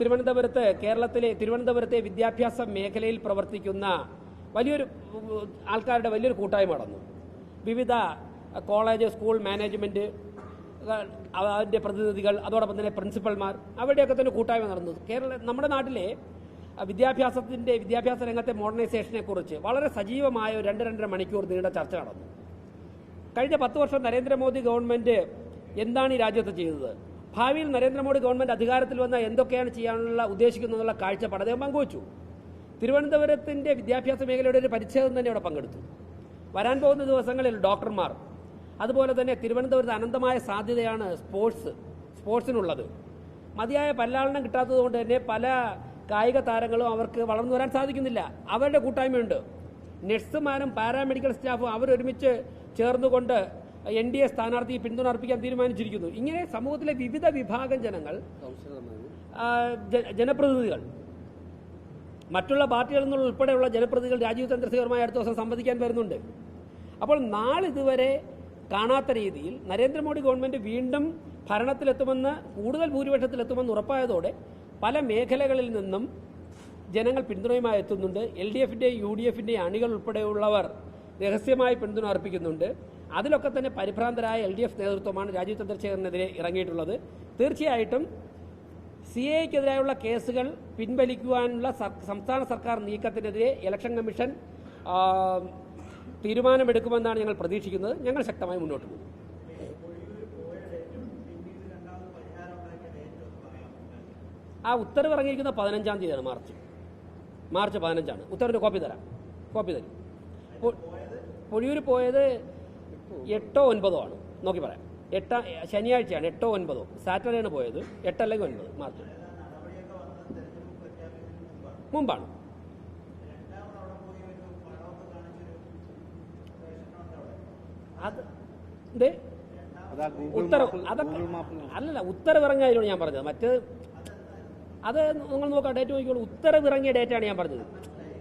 തിരുവനന്തപുരത്ത് കേരളത്തിലെ തിരുവനന്തപുരത്തെ വിദ്യാഭ്യാസ മേഖലയിൽ പ്രവർത്തിക്കുന്ന വലിയൊരു ആൾക്കാരുടെ വലിയൊരു കൂട്ടായ്മ നടന്നു. വിവിധ കോളേജ് സ്കൂൾ മാനേജ്മെന്റ് അഹ് അതിന്റെ പ്രതിനിധികൾ അതോടൊപ്പം തന്നെ പ്രിൻസിപ്പൽമാർ അവരുടെയൊക്കെ തന്നെ കൂട്ടായ്മ നടന്നു. കേരള നമ്മുടെ നാട്ടിലെ വിദ്യാഭ്യാസത്തിന്റെ വിദ്യാഭ്യാസ രംഗത്തെ മോഡേണൈസേഷനെക്കുറിച്ച് വളരെ സജീവമായ ഒരു രണ്ട് രണ്ടര മണിക്കൂർ നീണ്ട ചർച്ച നടന്നു. കഴിഞ്ഞ പത്ത് വർഷം നരേന്ദ്രമോദി ഗവൺമെന്റ് എന്താണ് ഈ രാജ്യത്ത് ചെയ്തത്? ഭാവിയിൽ നരേന്ദ്രമോദി ഗവൺമെന്റ് അധികാരത്തിൽ വന്നാൽ എന്തൊക്കെയാണ് ചെയ്യാനുള്ള ഉദ്ദേശിക്കുന്നതെന്നുള്ള കാഴ്ചപ്പാട് അദ്ദേഹം പങ്കുവച്ചു. തിരുവനന്തപുരത്തിന്റെ വിദ്യാഭ്യാസ മേഖലയുടെ ഒരു പരിച്ഛേദം തന്നെ അവിടെ പങ്കെടുത്തു. വരാൻ പോകുന്ന ദിവസങ്ങളിൽ ഡോക്ടർമാർ അതുപോലെ തന്നെ തിരുവനന്തപുരത്ത് അനന്തമായ സാധ്യതയാണ് സ്പോർട്സ് സ്പോർട്സിനുള്ളത്. മതിയായ പല്ലാളനം കിട്ടാത്തതുകൊണ്ട് തന്നെ പല കായിക താരങ്ങളും അവർക്ക് വളർന്നു വരാൻ സാധിക്കുന്നില്ല. അവരുടെ കൂട്ടായ്മയുണ്ട്. നഴ്സുമാരും പാരാമെഡിക്കൽ സ്റ്റാഫും അവരൊരുമിച്ച് ചേർന്നുകൊണ്ട് എൻ ഡി എ സ്ഥാനാർത്ഥിയെ പിന്തുണ അർപ്പിക്കാൻ തീരുമാനിച്ചിരിക്കുന്നു. ഇങ്ങനെ സമൂഹത്തിലെ വിവിധ വിഭാഗം ജനങ്ങൾ ജനപ്രതിനിധികൾ മറ്റുള്ള പാർട്ടികളിൽ നിന്നുള്ള ഉൾപ്പെടെയുള്ള ജനപ്രതിനിധികൾ രാജീവ് ചന്ദ്രശേഖറുമായി അടുത്ത ദിവസം സംവദിക്കാൻ വരുന്നുണ്ട്. അപ്പോൾ നാളിതുവരെ കാണാത്ത രീതിയിൽ നരേന്ദ്രമോദി ഗവൺമെന്റ് വീണ്ടും ഭരണത്തിലെത്തുമെന്ന് കൂടുതൽ ഭൂരിപക്ഷത്തിലെത്തുമെന്ന് ഉറപ്പായതോടെ പല മേഖലകളിൽ നിന്നും ജനങ്ങൾ പിന്തുണയുമായി എത്തുന്നുണ്ട്. എൽ ഡി എഫിന്റെയും യു ഡി എഫിന്റെയും അണികൾ ഉൾപ്പെടെയുള്ളവർ രഹസ്യമായി പിന്തുണ അർപ്പിക്കുന്നുണ്ട് അതിലൊക്കെ തന്നെ പരിഭ്രാന്തരായ എൽ ഡി എഫ് നേതൃത്വമാണ് രാജീവ് ചന്ദ്രശേഖരനെതിരെ ഇറങ്ങിയിട്ടുള്ളത്. തീർച്ചയായിട്ടും സി എക്കെതിരായുള്ള കേസുകൾ പിൻവലിക്കുവാനുള്ള സംസ്ഥാന സർക്കാർ നീക്കത്തിനെതിരെ ഇലക്ഷൻ കമ്മീഷൻ തീരുമാനമെടുക്കുമെന്നാണ് ഞങ്ങൾ പ്രതീക്ഷിക്കുന്നത്. ഞങ്ങൾ ശക്തമായി മുന്നോട്ട് പോകും. ആ ഉത്തരവ് ഇറങ്ങിയിരിക്കുന്ന പതിനഞ്ചാം തീയതിയാണ് മാർച്ച്. മാർച്ച് പതിനഞ്ചാണ്. ഉത്തരവിന്റെ കോപ്പി തരാം. കോപ്പി തരും. പൊഴിയൂർ പോയത് എട്ടോ ഒൻപതോ ആണ്. നോക്കി പറയാം. എട്ട ശനിയാഴ്ചയാണ് എട്ടോ ഒൻപതോ. സാറ്റർഡേ ആണ് പോയത്. എട്ടല്ലെങ്കിൽ ഒൻപത് മാർച്ച് മുമ്പാണ്. അത് ഉത്തരവ് അതൊക്കെ അല്ലല്ല ഉത്തരവ് ഞാൻ പറഞ്ഞത്. മറ്റ് അത് നിങ്ങൾ നോക്കാം ഡേറ്റ് നോക്കിക്കോളൂ. ഉത്തരവ് ഇറങ്ങിയ ഡേറ്റാണ് ഞാൻ പറഞ്ഞത്.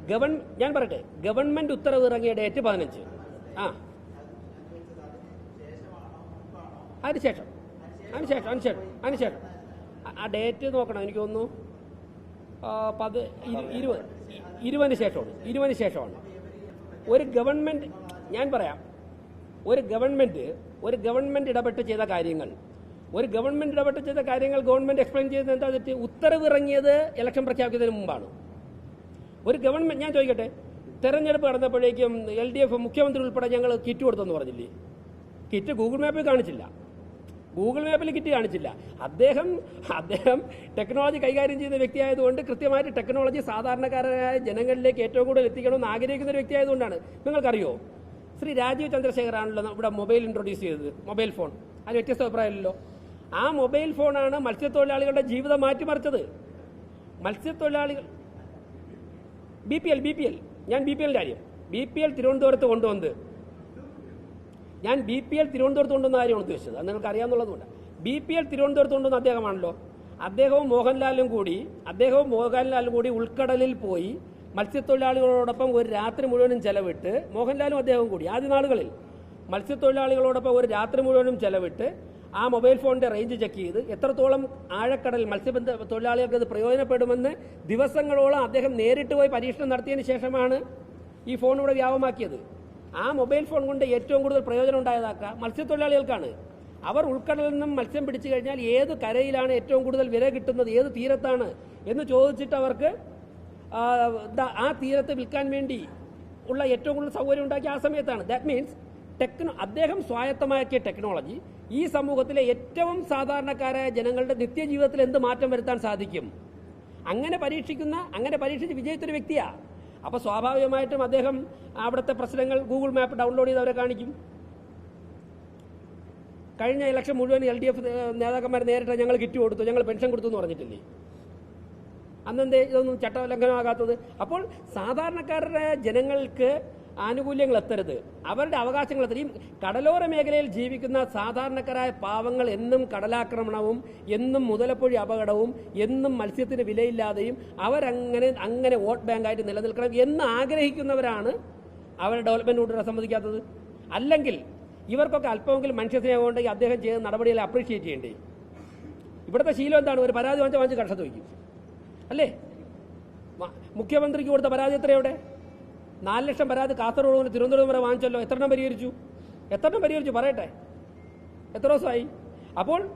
ഗവൺ ഞാൻ പറയട്ടെ. ഗവൺമെന്റ് ഉത്തരവ് ഇറങ്ങിയ ഡേറ്റ് പതിനഞ്ച്. ആ. അതിനുശേഷം. അതിനുശേഷം അതിനുശേഷം അതിനുശേഷം. ആ- ഡേറ്റ് നോക്കണം എനിക്ക് തോന്നുന്നു. പത് ഇരു- ഇരുപത് ഇരുപതിന് ശേഷമാണ് ഇരുപതിന് ശേഷമാണ്. ഒരു ഗവൺമെന്റ് ഞാൻ പറയാം. ഒരു ഗവൺമെന്റ് ഒരു ഗവൺമെന്റ് ഇടപെട്ട് ചെയ്ത കാര്യങ്ങൾ. ഒരു ഗവൺമെന്റ് ഇടപെട്ട് ചെയ്ത കാര്യങ്ങൾ ഗവൺമെന്റ് എക്സ്പ്ലെയിൻ ചെയ്തത് എന്താ തെറ്റ്? ഉത്തരവ് ഇറങ്ങിയത് ഇലക്ഷൻ പ്രഖ്യാപിക്കുന്നതിന് മുമ്പാണ്. ഒരു ഗവൺമെന്റ് ഞാൻ ചോദിക്കട്ടെ? തെരഞ്ഞെടുപ്പ് നടന്നപ്പോഴേക്കും എൽ ഡി എഫ് മുഖ്യമന്ത്രി ഉൾപ്പെടെ ഞങ്ങൾ കിറ്റ് കൊടുത്തെന്ന് പറഞ്ഞില്ലേ? കിറ്റ് ഗൂഗിൾ മാപ്പിൽ കാണിച്ചില്ല. ഗൂഗിൾ മാപ്പിൽ കിറ്റ് കാണിച്ചില്ല. അദ്ദേഹം അദ്ദേഹം ടെക്നോളജി കൈകാര്യം ചെയ്യുന്ന വ്യക്തിയായതുകൊണ്ട് കൃത്യമായിട്ട് ടെക്നോളജി സാധാരണക്കാരായ ജനങ്ങളിലേക്ക് ഏറ്റവും കൂടുതൽ എത്തിക്കണമെന്ന് ആഗ്രഹിക്കുന്ന ഒരു വ്യക്തിയായതുകൊണ്ടാണ്. നിങ്ങൾക്കറിയോ? ശ്രീ രാജീവ് ചന്ദ്രശേഖറാണല്ലോ ഇവിടെ മൊബൈൽ ഇൻട്രൊഡ്യൂസ് ചെയ്തത് മൊബൈൽ ഫോൺ. അതിന് വ്യത്യസ്ത അഭിപ്രായമില്ലല്ലോ. ആ മൊബൈൽ ഫോണാണ് മത്സ്യത്തൊഴിലാളികളുടെ ജീവിതം മാറ്റിമറിച്ചത്. മത്സ്യത്തൊഴിലാളികൾ B P L B P L ഞാൻ ബി പി എല്ലിന്റെ കാര്യം. ബി പി എൽ തിരുവനന്തപുരത്ത് കൊണ്ടുവന്നത്. ഞാൻ ബി പി എൽ തിരുവനന്തപുരത്ത് കൊണ്ടുവന്ന കാര്യമാണ് ഉദ്ദേശിച്ചത്. അത് നിങ്ങൾക്ക് അറിയാമെന്നുള്ളതുകൊണ്ട് ബി പി എൽ തിരുവനന്തപുരത്ത് കൊണ്ടുവന്ന അദ്ദേഹമാണല്ലോ. അദ്ദേഹവും മോഹൻലാലും കൂടി അദ്ദേഹവും മോഹൻലാലും കൂടി ഉൾക്കടലിൽ പോയി മത്സ്യത്തൊഴിലാളികളോടൊപ്പം ഒരു രാത്രി മുഴുവനും ചെലവിട്ട് മോഹൻലാലും അദ്ദേഹവും കൂടി ആദ്യ നാളുകളിൽ മത്സ്യത്തൊഴിലാളികളോടൊപ്പം ഒരു രാത്രി മുഴുവനും ചെലവിട്ട് ആ മൊബൈൽ ഫോണിന്റെ റേഞ്ച് ചെക്ക് ചെയ്ത് എത്രത്തോളം ആഴക്കടൽ മത്സ്യബന്ധ തൊഴിലാളികൾക്ക് അത് പ്രയോജനപ്പെടുമെന്ന് ദിവസങ്ങളോളം അദ്ദേഹം നേരിട്ട് പോയി പരീക്ഷണം നടത്തിയതിന് ശേഷമാണ് ഈ ഫോൺ ഇവിടെ വ്യാപമാക്കിയത് ആ മൊബൈൽ ഫോൺ കൊണ്ട് ഏറ്റവും കൂടുതൽ പ്രയോജനം ഉണ്ടായതാക്കുക മത്സ്യത്തൊഴിലാളികൾക്കാണ്. അവർ ഉൾക്കടലിൽ നിന്നും മത്സ്യം പിടിച്ചു കഴിഞ്ഞാൽ ഏത് കരയിലാണ് ഏറ്റവും കൂടുതൽ വില കിട്ടുന്നത് ഏത് തീരത്താണ് എന്ന് ചോദിച്ചിട്ട് അവർക്ക് ആ, തീരത്ത് വിൽക്കാൻ വേണ്ടി ഉള്ള ഏറ്റവും കൂടുതൽ സൗകര്യം ഉണ്ടാക്കിയ ആ സമയത്താണ്. ദാറ്റ് മീൻസ് ടെക്നോ അദ്ദേഹം സ്വായത്തമാക്കിയ ടെക്നോളജി ഈ സമൂഹത്തിലെ ഏറ്റവും സാധാരണക്കാരായ ജനങ്ങളുടെ നിത്യജീവിതത്തിൽ എന്ത് മാറ്റം വരുത്താൻ സാധിക്കും? അങ്ങനെ പരീക്ഷിക്കുന്ന അങ്ങനെ പരീക്ഷിച്ച് വിജയിച്ചൊരു വ്യക്തിയാ. അപ്പൊ സ്വാഭാവികമായിട്ടും അദ്ദേഹം അവിടുത്തെ പ്രശ്നങ്ങൾ ഗൂഗിൾ മാപ്പ് ഡൗൺലോഡ് ചെയ്ത് അവരെ കാണിക്കും. കഴിഞ്ഞ ഇലക്ഷൻ മുഴുവൻ എൽ ഡി എഫ് നേതാക്കന്മാർ നേരിട്ട് ഞങ്ങൾ കിറ്റ് കൊടുത്തു. ഞങ്ങൾ പെൻഷൻ കൊടുത്തു എന്ന് പറഞ്ഞിട്ടില്ലേ? അന്നെന്തേ ഇതൊന്നും ചട്ടലംഘനമാകാത്തത്? അപ്പോൾ സാധാരണക്കാരുടെ ജനങ്ങൾക്ക് ആനുകൂല്യങ്ങൾ എത്തരുത്. അവരുടെ അവകാശങ്ങൾ എത്തരുത്. ഈ കടലോര മേഖലയിൽ ജീവിക്കുന്ന സാധാരണക്കാരായ പാവങ്ങൾ എന്നും കടലാക്രമണവും എന്നും മുതലപ്പൊഴി അപകടവും എന്നും മത്സ്യത്തിന് വിലയില്ലാതെയും അവരങ്ങനെ അങ്ങനെ വോട്ട് ബാങ്കായിട്ട് നിലനിൽക്കണം എന്ന് ആഗ്രഹിക്കുന്നവരാണ് അവരുടെ ഡെവലപ്മെന്റ് സമ്മതിക്കാത്തത് അല്ലെങ്കിൽ ഇവർക്കൊക്കെ അല്പമെങ്കിലും മനുഷ്യസ്നേഹം ഉണ്ടെങ്കിൽ അദ്ദേഹം ചെയ്ത നടപടികളെ അപ്രീഷിയേറ്റ് ചെയ്യേണ്ടേ? ഇവിടുത്തെ ശീലം എന്താണ്? ഒരു പരാതി വാങ്ങിച്ച വാങ്ങിച്ച് കർഷത്ത് വയ്ക്കും അല്ലേ? മുഖ്യമന്ത്രിക്ക് കൊടുത്ത പരാതി എത്രയുടെ നാല് ലക്ഷം പരാതി കാസർഗോഡ് മുതൽ തിരുവനന്തപുരം വരെ വാങ്ങിച്ചല്ലോ. എത്ര എണ്ണം പരിഹരിച്ചു? എത്ര എണ്ണം പരിഹരിച്ചു? പറയട്ടെ. എത്ര ദിവസമായി? അപ്പോൾ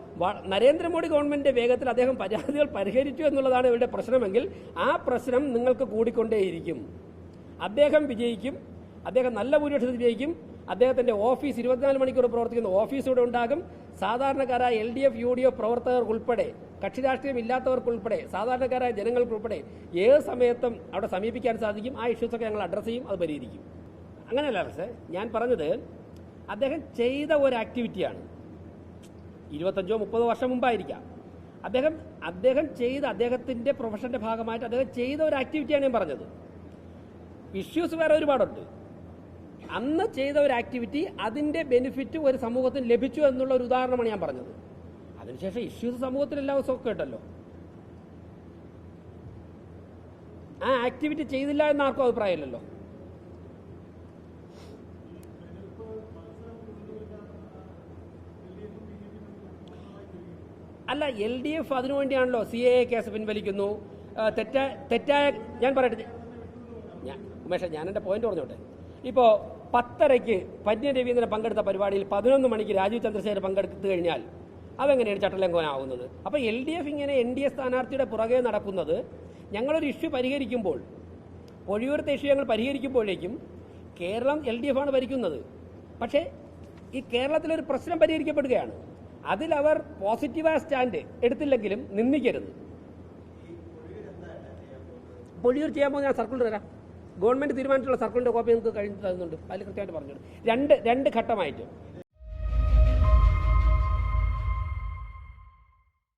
നരേന്ദ്രമോദി ഗവൺമെന്റിന്റെ വേഗത്തിൽ അദ്ദേഹം പരാതികൾ പരിഹരിച്ചു എന്നുള്ളതാണ് ഇവരുടെ പ്രശ്നമെങ്കിൽ ആ പ്രശ്നം നിങ്ങൾക്ക് കൂടിക്കൊണ്ടേയിരിക്കും. അദ്ദേഹം വിജയിക്കും. അദ്ദേഹം നല്ല ഭൂരിപക്ഷത്തിൽ വിജയിക്കും. അദ്ദേഹത്തിന്റെ ഓഫീസ് ഇരുപത്തിനാല് മണിക്കൂർ പ്രവർത്തിക്കുന്ന ഓഫീസ് ഇവിടെ ഉണ്ടാകും. സാധാരണക്കാരായ L D F U D F പ്രവർത്തകർക്കുൾപ്പെടെ കക്ഷി രാഷ്ട്രീയം ഇല്ലാത്തവർക്കുൾപ്പെടെ സാധാരണക്കാരായ ജനങ്ങൾക്കുൾപ്പെടെ ഏത് സമയത്തും അവിടെ സമീപിക്കാൻ സാധിക്കും. ആ ഇഷ്യൂസൊക്കെ ഞങ്ങൾ അഡ്രസ്സ് ചെയ്യും അത് പരിഹരിക്കും. അങ്ങനെയല്ല പക്ഷേ ഞാൻ പറഞ്ഞത് അദ്ദേഹം ചെയ്ത ഒരു ആക്ടിവിറ്റിയാണ് ഇരുപത്തഞ്ചോ മുപ്പതോ വർഷം മുമ്പായിരിക്കാം. അദ്ദേഹം അദ്ദേഹം ചെയ്ത അദ്ദേഹത്തിന്റെ പ്രൊഫഷന്റെ ഭാഗമായിട്ട് അദ്ദേഹം ചെയ്ത ഒരു ആക്ടിവിറ്റിയാണ് ഞാൻ പറഞ്ഞത്. ഇഷ്യൂസ് വേറെ ഒരുപാടുണ്ട്. അന്ന് ചെയ്ത ഒരു ആക്ടിവിറ്റി അതിന്റെ ബെനിഫിറ്റ് ഒരു സമൂഹത്തിന് ലഭിച്ചു എന്നുള്ള ഒരു ഉദാഹരണമാണ് ഞാൻ പറഞ്ഞത്. അതിനുശേഷം ഇഷ്യൂസ് സമൂഹത്തിൽ എല്ലാ ദിവസവും കേട്ടല്ലോ ആ ആക്ടിവിറ്റി ചെയ്തില്ല എന്ന് ആർക്കും അഭിപ്രായമില്ലല്ലോ. അല്ല എൽ ഡി എഫ് അതിനുവേണ്ടിയാണല്ലോ സി എ കേസ് പിൻവലിക്കുന്നു. തെറ്റായ തെറ്റായ ഞാൻ പറയട്ടെ ഞാൻ ഉമേഷ ഞാൻ എന്റെ പോയിന്റ് പറഞ്ഞോട്ടെ. ഇപ്പോൾ പത്തരയ്ക്ക് പന്യ രവീന്ദ്രൻ പങ്കെടുത്ത പരിപാടിയിൽ പതിനൊന്ന് മണിക്ക് രാജീവ് ചന്ദ്രശേഖർ പങ്കെടുത്തു കഴിഞ്ഞാൽ അതെങ്ങനെയാണ് ചട്ടലംഘനമാകുന്നത് അപ്പോൾ എൽ ഡി എഫ് ഇങ്ങനെ എൻ ഡി എ സ്ഥാനാർത്ഥിയുടെ പുറകെ നടക്കുന്നത് ഞങ്ങളൊരു ഇഷ്യൂ പരിഹരിക്കുമ്പോൾ ഒഴിയൂരത്തെ ഇഷ്യൂ ഞങ്ങൾ പരിഹരിക്കുമ്പോഴേക്കും കേരളം എൽ ഡി എഫ് ആണ് ഭരിക്കുന്നത്. പക്ഷേ ഈ കേരളത്തിലൊരു പ്രശ്നം പരിഹരിക്കപ്പെടുകയാണ്. അതിൽ അവർ പോസിറ്റീവായ സ്റ്റാൻഡ് എടുത്തില്ലെങ്കിലും നിന്ദിക്കരുത്. പൊഴിയൂർ ചെയ്യാൻ പോകുന്ന ഞാൻ സർക്കുലർ തരാം ഗവൺമെന്റ് തീരുമാനിച്ചുള്ള സർക്കിളിന്റെ കോപ്പി നിങ്ങൾക്ക് കഴിഞ്ഞ് തരുന്നുണ്ട്. അതിൽ കൃത്യമായിട്ട് പറഞ്ഞു രണ്ട് രണ്ട് ഘട്ടമായിട്ട്.